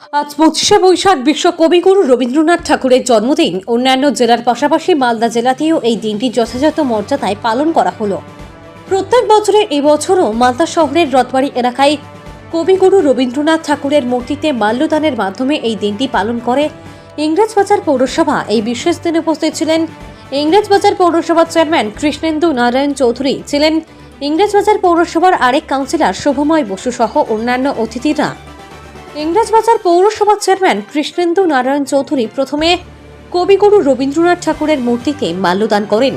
আজ পঁচিশে বৈশাখ বিশ্ব কবিগুরু রবীন্দ্রনাথ ঠাকুরের জন্মদিন। অন্যান্য জেলার পাশাপাশি মালদা জেলাতেও এই দিনটি যথাযথ মর্যাদায় পালন করা হলো। প্রত্যেক বছরের এবছরও মালদা শহরের রথবাড়ি এলাকায় কবিগুরু রবীন্দ্রনাথ ঠাকুরের মূর্তিতে মাল্যদানের মাধ্যমে এই দিনটি পালন করে ইংরেজবাজার পৌরসভা। এই বিশেষ দিনে উপস্থিত ছিলেন ইংরেজবাজার পৌরসভার চেয়ারম্যান কৃষ্ণেন্দু নারায়ণ চৌধুরী। ছিলেন ইংরেজবাজার পৌরসভার আরেক কাউন্সিলর শুভময় বসু সহ অন্যান্য অতিথিরা। ইংরেজবাজার পৌরসভার চেয়ারম্যান কৃষ্ণেন্দু নারায়ণ চৌধুরী প্রথমে কবিগুরু রবীন্দ্রনাথ ঠাকুরের মূর্তিতে মাল্যদান করেন।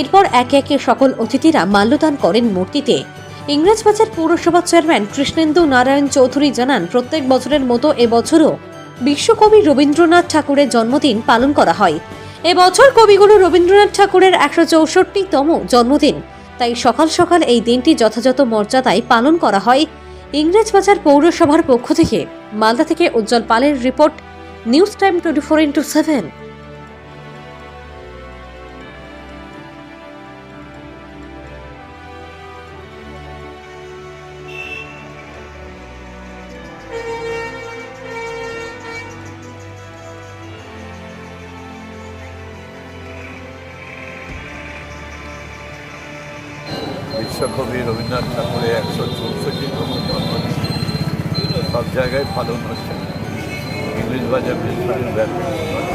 এরপর একে একে সকল অতিথিরা মাল্যদান করেন মূর্তিতে। ইংরেজবাজার পৌরসভার চেয়ারম্যান কৃষ্ণেন্দু নারায়ণ চৌধুরী জানান, প্রত্যেক বছরের মতো এবছরও বিশ্বকবি রবীন্দ্রনাথ ঠাকুরের জন্মদিন পালন করা হয়। এবছর কবিগুরু রবীন্দ্রনাথ ঠাকুরের একশো চৌষট্টিতম জন্মদিন। তাই সকাল সকাল এই দিনটি যথাযথ মর্যাদায় পালন করা হয়। ইংরেজবাজার পৌরসভার পক্ষ থেকে মালদা থেকে উজ্জ্বল পালের report, news time twenty four into seven. বিশ্বকবি রবীন্দ্রনাথ ঠাকুরের একশো চৌষট্টিতম জন্মদিন। সব জায়গায় পালন হচ্ছে। ইংলিশ বাজার মিউনিসিপ্যালিটি ব্যাপী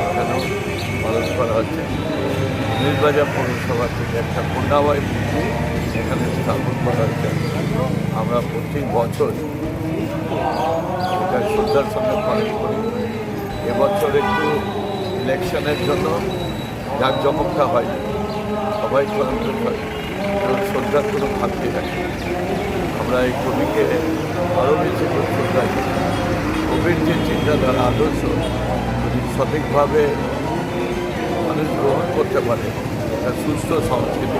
এখানেও পালন করা হচ্ছে। ইংলিশ বাজার পৌরসভা থেকে একটা কন্যাবাই মূর্তি এখানে স্থাপন করা হচ্ছে। আমরা প্রত্যেক বছর এটা শ্রদ্ধার সঙ্গে পালন করি। এবছর একটু ইলেকশনের জন্য জাঁকজমকটা হয় সবাই পালন হয় শ্রদ্ধার কোনো খামতি রাখে আমরা এই কবিকে আরও বেশি করে শ্রদ্ধা। কবির যে চিন্তাধারা, আদর্শ, যদি সঠিকভাবে মানুষ গ্রহণ করতে পারে সুস্থ সংস্কৃতি